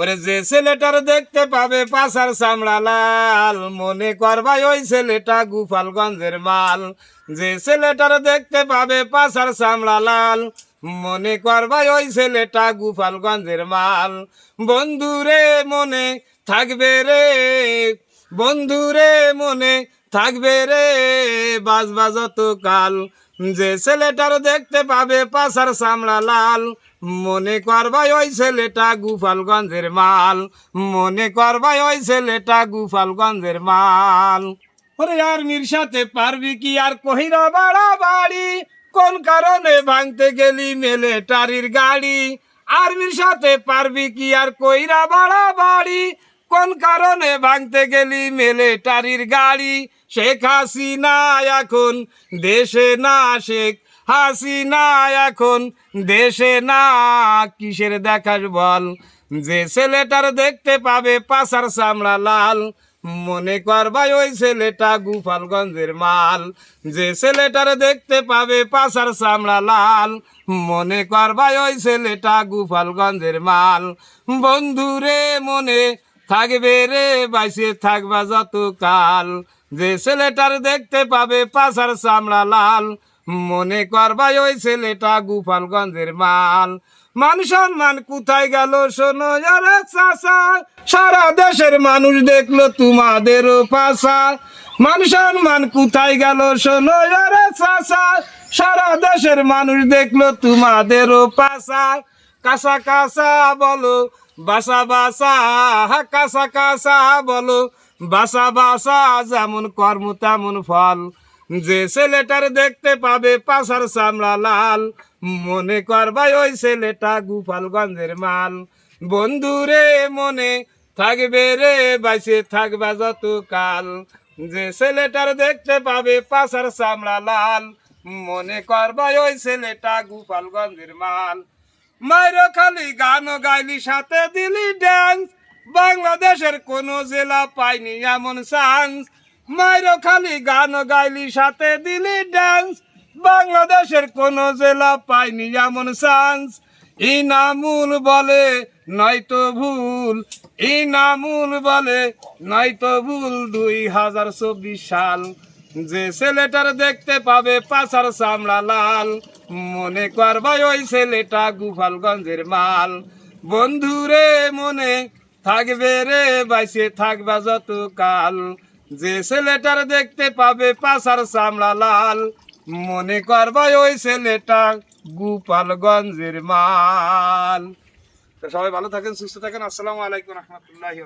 ওরে যে ছেলেটার দেখতে পাবে পাশার চামড়া লাল, মনে করবাই ওই ছেলেটা গোপালগঞ্জের মাল। যে ছেলেটার দেখতে পাবে পাশার চামড়া লাল, মনে করবাই ওই ছেলেটা গোপালগঞ্জের মাল। বন্ধুরে মনে থাকবে রে বন্ধুরে মনে থাকবে রে বাজ বাজত কাল। যে ছেলেটার দেখতে পাবে পাশার চামড়া লাল মনে করবাই ওই ছেলেটা গোপালগঞ্জের মাল। মনে করবাই ওই ছেলেটা গোপালগঞ্জের মাল। ওরে আর সাথে পারবি কি? আর কহিরা বাড়া বাড়ি? কোন কারণে ভাঙতে গেলি মেলে টারির গাড়ি? আর্মির সাথে পারবি কি? আর কইরা বাড়া বাড়ি? কোন কারণে ভাঙতে গেলি মেলে টারির গাড়ি? শেখ হাসিনা এখন দেশে না শেখ হাসিনা এখন, দেশে না, কিসের দেখাস বল? যে ছেলেটার দেখতে পাবে পাশার চামড়া লাল, মনে কর করবাই ওই ছেলেটা গোপালগঞ্জের মাল। যে ছেলেটার দেখতে পাবে পাশার চামড়া লাল, মনে কর করবাই ওই ছেলেটা গোপালগঞ্জের মাল। বন্ধুরে মনে থাকবে রে বাইসে থাকবা যত কাল যে ছেলেটার দেখতে পাবে পাশার চামড়া লাল মনে করবাই ওই ছেলেটা গোপালগঞ্জের মাল। মান কোথায় গেল শোনো, আরে চাষা সারা দেশের মানুষ দেখল তোমাদেরও পাশা মান কোথায় গেল শোনো, আরে চাষা সারা দেশের মানুষ দেখল তোমাদেরও পাশা কাঁচা কাঁচা বলো, বাসা বাসা, কাঁচা কাঁচা বলো, বাসা বাসা যেমন কর্ম তেমন ফল। যে ছেলেটার দেখতে পাবে পাশার চামড়া লাল, মনে করবাই ওই ছেলেটা গোপালগঞ্জের মাল। বন্ধুরে মনে থাকবে রে, বাইসে থাকবা যত কাল যে ছেলেটার দেখতে পাবে পাশার চামড়া লাল, মনে করবাই ওই ছেলেটা গোপালগঞ্জের মাল। মাইরো খালি গান গাইলি, সাথে দিলি ড্যান্স বাংলাদেশের কোন জেলা পাইনি এমন চান্স মাইরো খালি গান গাইলি, সাথে দিলি ড্যান্স বাংলাদেশের কোন জেলা পাইনি এমন চান্স ইনামুল বলে, নয়তো ভুল। ইনামুল বলে, নয়তো ভুল। দুই হাজার চব্বিশ সাল যে ছেলেটার দেখতে পাবে পাশার চামড়া লাল। মনে করবাই ওই ছেলেটা গোপালগঞ্জের মাল। বন্ধুরে মনে থাকবে রে, বাইসে থাকবা যত কাল। যে ছেলেটার দেখতে পাবে পাশার চামড়া লাল মনে করবাই ওই ছেলেটা গোপালগঞ্জের মাল। সবাই ভালো থাকেন, সুস্থ থাকেন। আসসালামু আলাইকুম রহমতুল্লাহি